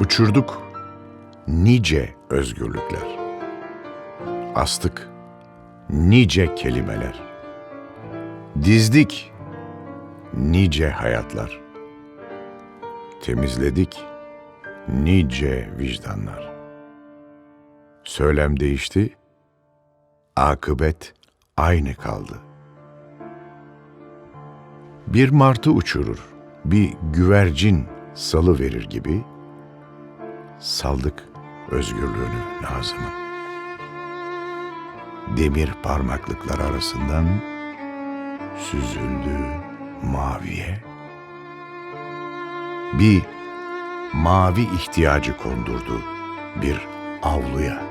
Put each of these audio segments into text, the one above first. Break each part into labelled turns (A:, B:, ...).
A: Uçurduk nice özgürlükler. Astık nice kelimeler. Dizdik nice hayatlar. Temizledik nice vicdanlar. Söylem değişti, akıbet aynı kaldı. Bir martı uçurur, bir güvercin salı verir gibi saldık özgürlüğünü Nazım'ın. Demir parmaklıklar arasından süzüldü maviye. Bir mavi ihtiyacı kondurdu bir avluya.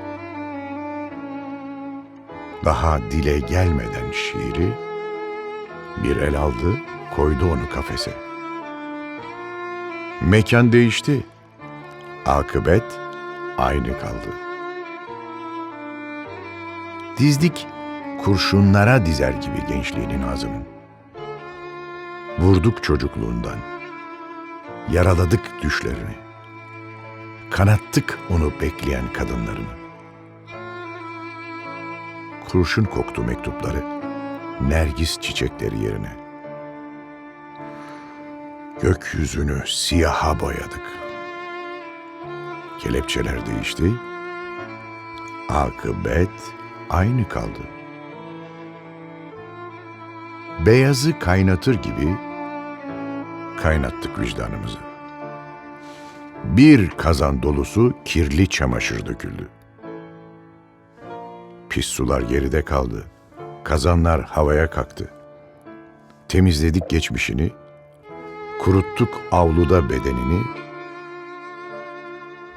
A: Daha dile gelmeden şiiri bir el aldı, koydu onu kafese. Mekan değişti. Akıbet aynı kaldı. Dizdik kurşunlara dizer gibi gençliğini Nazım'ın. Vurduk çocukluğundan. Yaraladık düşlerini. Kanattık onu bekleyen kadınlarını. Kurşun koktu mektupları, nergis çiçekleri yerine. Gökyüzünü siyaha boyadık. Kelepçeler değişti, akıbet aynı kaldı. Beyazı kaynatır gibi kaynattık vicdanımızı. Bir kazan dolusu kirli çamaşır döküldü. Pis sular geride kaldı. Kazanlar havaya kalktı. Temizledik geçmişini, kuruttuk avluda bedenini.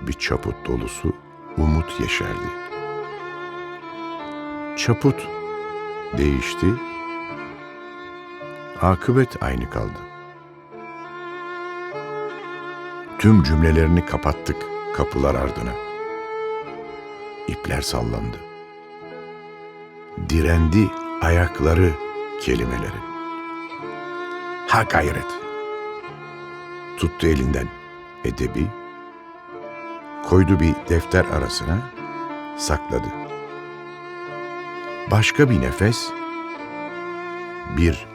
A: Bir çaput dolusu umut yeşerdi. Çaput değişti, akıbet aynı kaldı. Tüm cümlelerini kapattık kapılar ardına. İpler sallandı. Direndi ayakları kelimelerin. Ha gayret. Tuttu elinden edebi, koydu bir defter arasına, sakladı. Başka bir nefes, bir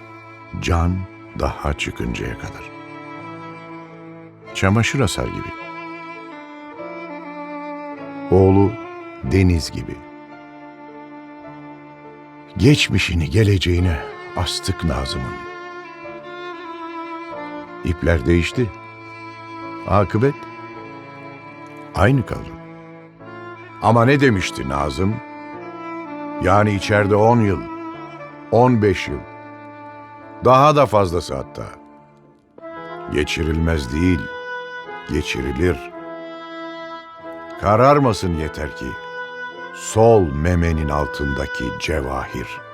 A: can daha çıkıncaya kadar. Çamaşır asar gibi. Oğlu deniz gibi. Geçmişini geleceğine astık Nazım'ın. İpler değişti. Akıbet aynı kaldı. Ama ne demişti Nazım? Yani içeride on yıl, on beş yıl, daha da fazlası hatta. Geçirilmez değil, geçirilir. Kararmasın yeter ki sol memenin altındaki cevahir.''